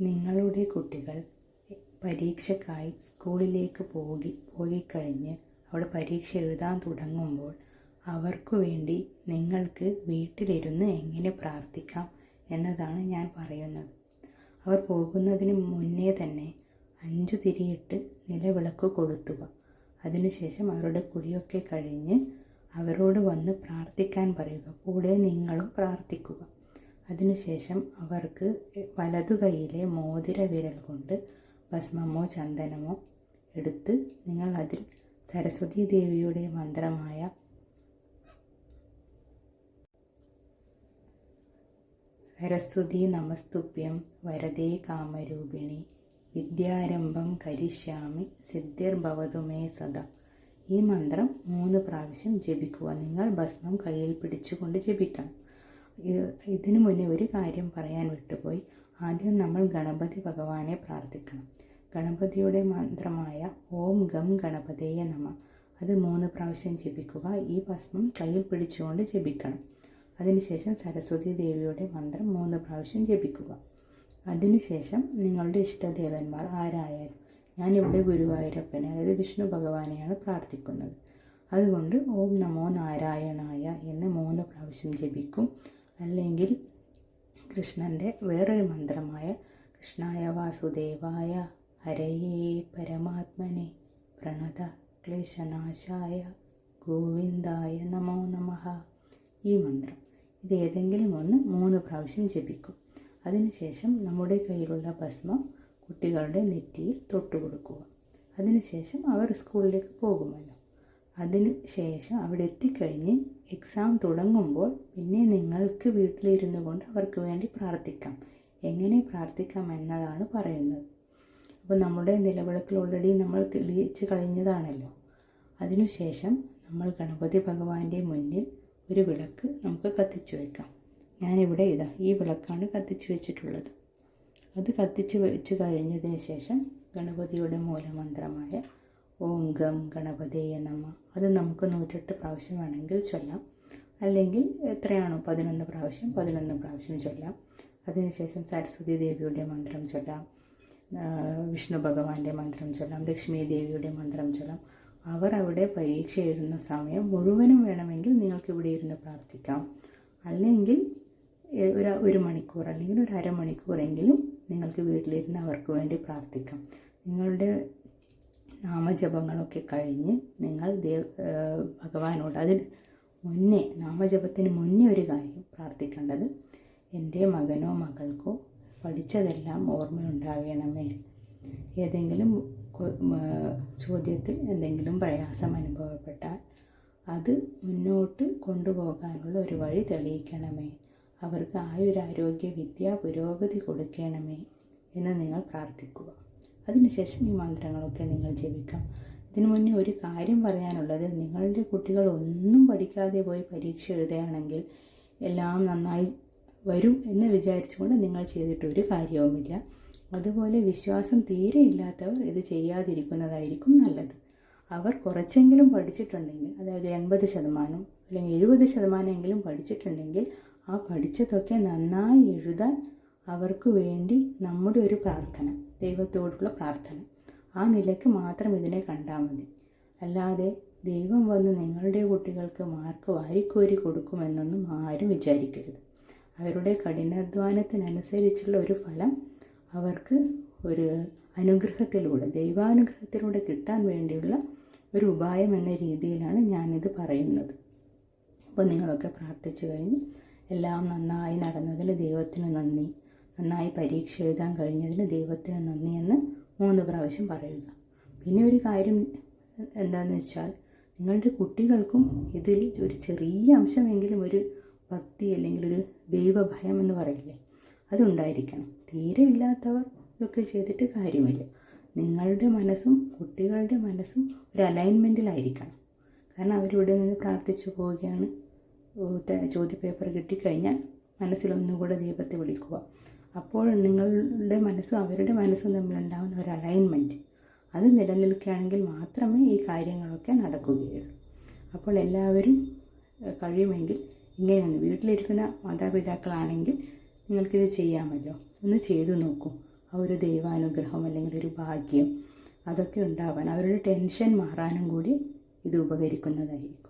നിങ്ങളുടെ കുട്ടികൾ പരീക്ഷയ്ക്കായി സ്കൂളിലേക്ക് പോകി പോയിക്കഴിഞ്ഞ് അവിടെ പരീക്ഷ എഴുതാൻ തുടങ്ങുമ്പോൾ അവർക്കു വേണ്ടി നിങ്ങൾക്ക് വീട്ടിലിരുന്ന് എങ്ങനെ പ്രാർത്ഥിക്കാം എന്നതാണ് ഞാൻ പറയുന്നത്. അവർ പോകുന്നതിന് മുന്നേ തന്നെ അഞ്ചു തിരിയിട്ട് നിലവിളക്ക് കൊളുത്തുക. അതിനുശേഷം അവരുടെ കുളിയൊക്കെ കഴിഞ്ഞ് അവരോട് വന്ന് പ്രാർത്ഥിക്കാൻ പറയുക. കൂടെ നിങ്ങളും പ്രാർത്ഥിക്കുക. അതിനുശേഷം അവർക്ക് വലതു കൈയിലെ മോതിര വിരൽ കൊണ്ട് ഭസ്മമോ ചന്ദനമോ എടുത്ത് നിങ്ങൾ അതിൽ സരസ്വതി ദേവിയുടെ മന്ത്രമായ സരസ്വതി നമസ്തുഭ്യം വരദേ കാമരൂപിണി വിദ്യാരംഭം കരിഷ്യാമി സിദ്ധിർഭവതു മേ സദാ. ഈ മന്ത്രം മൂന്ന് പ്രാവശ്യം ജപിക്കുക. നിങ്ങൾ ഭസ്മം കയ്യിൽ പിടിച്ചുകൊണ്ട് ജപിക്കണം. ഇത് ഇതിനു മുന്നേ ഒരു കാര്യം പറയാൻ വിട്ടുപോയി. ആദ്യം നമ്മൾ ഗണപതി ഭഗവാനെ പ്രാർത്ഥിക്കണം. ഗണപതിയുടെ മന്ത്രമായ ഓം ഗം ഗണപതയെ നമ. അത് മൂന്ന് പ്രാവശ്യം ജപിക്കുക. ഈ ഭസ്മം കയ്യിൽ പിടിച്ചുകൊണ്ട് ജപിക്കണം. അതിനുശേഷം സരസ്വതി ദേവിയുടെ മന്ത്രം മൂന്ന് പ്രാവശ്യം ജപിക്കുക. അതിനുശേഷം നിങ്ങളുടെ ഇഷ്ടദേവന്മാർ ആരായാലും ഞാനിവിടെ ഗുരുവായൂരപ്പനെ അതായത് വിഷ്ണു ഭഗവാനെയാണ് പ്രാർത്ഥിക്കുന്നത്. അതുകൊണ്ട് ഓം നമോ നാരായണായ എന്ന് മൂന്ന് പ്രാവശ്യം ജപിക്കും. അല്ലെങ്കിൽ കൃഷ്ണന്റെ വേറൊരു മന്ത്രമായ കൃഷ്ണായ വാസുദേവായ ഹരയേ പരമാത്മനെ പ്രണത ക്ലേശനാശായ ഗോവിന്ദായ നമോ നമ ഈ മന്ത്രം. ഇത് ഏതെങ്കിലും ഒന്ന് മൂന്ന് പ്രാവശ്യം ജപിക്കും. അതിനുശേഷം നമ്മുടെ കയ്യിലുള്ള ഭസ്മം കുട്ടികളുടെ നെറ്റിയിൽ തൊട്ടു കൊടുക്കുക. അതിനുശേഷം അവർ സ്കൂളിലേക്ക് പോകുമല്ലോ. അതിനു ശേഷം അവിടെ എത്തിക്കഴിഞ്ഞ് എക്സാം തുടങ്ങുമ്പോൾ പിന്നെ നിങ്ങൾക്ക് വീട്ടിലിരുന്നു കൊണ്ട് അവർക്ക് വേണ്ടി പ്രാർത്ഥിക്കാം. എങ്ങനെ പ്രാർത്ഥിക്കാം എന്നതാണ് പറയുന്നത്. അപ്പോൾ നമ്മുടെ നിലവിളക്കിൽ ഓൾറെഡി നമ്മൾ തെളിയിച്ച് കഴിഞ്ഞതാണല്ലോ. അതിനുശേഷം നമ്മൾ ഗണപതി ഭഗവാന്റെ മുന്നിൽ ഒരു വിളക്ക് നമുക്ക് കത്തിച്ചു വെക്കാം. ഞാനിവിടെ ഇതാ ഈ വിളക്കാണ് കത്തിച്ചു വെച്ചിട്ടുള്ളത്. അത് കത്തിച്ച് വെച്ച് കഴിഞ്ഞതിന് ശേഷം ഗണപതിയുടെ മൂലമന്ത്രമായ ഓം ഗം ഗണപതേ നമ അത് നമുക്ക് നൂറ്റെട്ട് പ്രാവശ്യം വേണമെങ്കിൽ ചൊല്ലാം. അല്ലെങ്കിൽ എത്രയാണോ പതിനൊന്ന് പ്രാവശ്യം പതിനൊന്ന് പ്രാവശ്യം ചൊല്ലാം. അതിനുശേഷം സരസ്വതി ദേവിയുടെ മന്ത്രം ചൊല്ലാം. വിഷ്ണു ഭഗവാന്റെ മന്ത്രം ചൊല്ലാം. ലക്ഷ്മി ദേവിയുടെ മന്ത്രം ചൊല്ലാം. അവർ അവിടെ പരീക്ഷ എഴുതുന്ന സമയം മുഴുവനും വേണമെങ്കിൽ നിങ്ങൾക്ക് ഇവിടെ ഇരുന്ന് പ്രാർത്ഥിക്കാം. അല്ലെങ്കിൽ ഒരു ഒരു മണിക്കൂർ അല്ലെങ്കിൽ ഒരു അരമണിക്കൂറെങ്കിലും നിങ്ങൾക്ക് വീട്ടിലിരുന്ന് അവർക്ക് വേണ്ടി പ്രാർത്ഥിക്കാം. നിങ്ങളുടെ നാമജപങ്ങളൊക്കെ കഴിഞ്ഞ് നിങ്ങൾ ദേവ് ഭഗവാനോട് അതിന് മുന്നേ നാമജപത്തിന് മുന്നേ ഒരു കാര്യം പ്രാർത്ഥിക്കേണ്ടത് എന്റെ മകനോ മകൾക്കോ പഠിച്ചതെല്ലാം ഓർമ്മയുണ്ടാകണമേ. ഏതെങ്കിലും ചോദ്യത്തിൽ എന്തെങ്കിലും പ്രയാസം അനുഭവപ്പെട്ടാൽ അത് മുന്നോട്ട് കൊണ്ടുപോകാനുള്ള ഒരു വഴി തെളിയിക്കണമേ. അവർക്ക് ആയുരാരോഗ്യ വിദ്യ പുരോഗതി കൊടുക്കണമേ എന്ന് നിങ്ങൾ പ്രാർത്ഥിക്കുക. അതിനുശേഷം ഈ മന്ത്രങ്ങളൊക്കെ നിങ്ങൾ ജപിക്കാം. ഇതിനു മുന്നേ ഒരു കാര്യം പറയാനുള്ളത് നിങ്ങളുടെ കുട്ടികൾ ഒന്നും പഠിക്കാതെ പോയി പരീക്ഷ എഴുതുകയാണെങ്കിൽ എല്ലാം നന്നായി വരും എന്ന് വിചാരിച്ചുകൊണ്ട് നിങ്ങൾ ചെയ്തിട്ട് ഒരു കാര്യവുമില്ല. അതുപോലെ വിശ്വാസം തീരെ ഇല്ലാത്തവർ ഇത് ചെയ്യാതിരിക്കുന്നതായിരിക്കും നല്ലത്. അവർ കുറച്ചെങ്കിലും പഠിച്ചിട്ടുണ്ടെങ്കിൽ അതായത് എൺപത് ശതമാനം അല്ലെങ്കിൽ എഴുപത് ശതമാനമെങ്കിലും പഠിച്ചിട്ടുണ്ടെങ്കിൽ ആ പഠിച്ചതൊക്കെ നന്നായി എഴുതാൻ അവർക്ക് വേണ്ടി നമ്മുടെ ഒരു പ്രാർത്ഥന ദൈവത്തോടുള്ള പ്രാർത്ഥന. ആ നിലയ്ക്ക് മാത്രം ഇതിനെ കണ്ടാൽ മതി. അല്ലാതെ ദൈവം വന്ന് നിങ്ങളുടെ കുട്ടികൾക്ക് മാർക്ക് വാരിക്കോരി കൊടുക്കുമെന്നൊന്നും ആരും വിചാരിക്കരുത്. അവരുടെ കഠിനാധ്വാനത്തിനനുസരിച്ചുള്ള ഒരു ഫലം അവർക്ക് ഒരു അനുഗ്രഹത്തിലൂടെ ദൈവാനുഗ്രഹത്തിലൂടെ കിട്ടാൻ വേണ്ടിയുള്ള ഒരു ഉപായം എന്ന രീതിയിലാണ് ഞാനിത് പറയുന്നത്. അപ്പോൾ നിങ്ങളൊക്കെ പ്രാർത്ഥിച്ചു കഴിഞ്ഞ് എല്ലാം നന്നായി നടന്നതിൽ ദൈവത്തിന് നന്ദി. നന്നായി പരീക്ഷ എഴുതാൻ കഴിഞ്ഞതിന് ദൈവത്തിന് നന്ദി എന്ന് മൂന്ന് പ്രാവശ്യം പറയുക പിന്നെ ഒരു കാര്യം എന്താണെന്ന് വെച്ചാൽ നിങ്ങളുടെ കുട്ടികൾക്കും ഇതിൽ ഒരു ചെറിയ അംശമെങ്കിലും ഒരു ഭക്തി അല്ലെങ്കിൽ ഒരു ദൈവഭയം എന്ന് പറയില്ലേ അതുണ്ടായിരിക്കണം. തീരെ ഇല്ലാത്തവർ ഇതൊക്കെ ചെയ്തിട്ട് കാര്യമില്ല. നിങ്ങളുടെ മനസ്സും കുട്ടികളുടെ മനസ്സും ഒരു അലൈൻമെന്റിലായിരിക്കണം കാരണം അവരിവിടെ നിന്ന് പ്രാർത്ഥിച്ചു പോവുകയാണ് ചോദ്യപേപ്പർ കിട്ടിക്കഴിഞ്ഞാൽ മനസ്സിലൊന്നുകൂടെ ദൈവത്തെ വിളിക്കുക. അപ്പോൾ നിങ്ങളുടെ മനസ്സും അവരുടെ മനസ്സും തമ്മിലുണ്ടാകുന്ന ഒരു അലൈൻമെന്റ് അത് നിലനിൽക്കുകയാണെങ്കിൽ മാത്രമേ ഈ കാര്യങ്ങളൊക്കെ നടക്കുകയുള്ളൂ. അപ്പോൾ എല്ലാവരും കഴിയുമെങ്കിൽ ഇങ്ങനെയാണ്. വീട്ടിലിരിക്കുന്ന മാതാപിതാക്കളാണെങ്കിൽ നിങ്ങൾക്കിത് ചെയ്യാമല്ലോ ഒന്ന് ചെയ്തു നോക്കൂ. ആ ഒരു ദൈവാനുഗ്രഹം അല്ലെങ്കിൽ ഒരു ഭാഗ്യം അതൊക്കെ ഉണ്ടാവാൻ അവരുടെ ടെൻഷൻ മാറാനും കൂടി ഇത് ഉപകരിക്കുന്നതായിരിക്കും.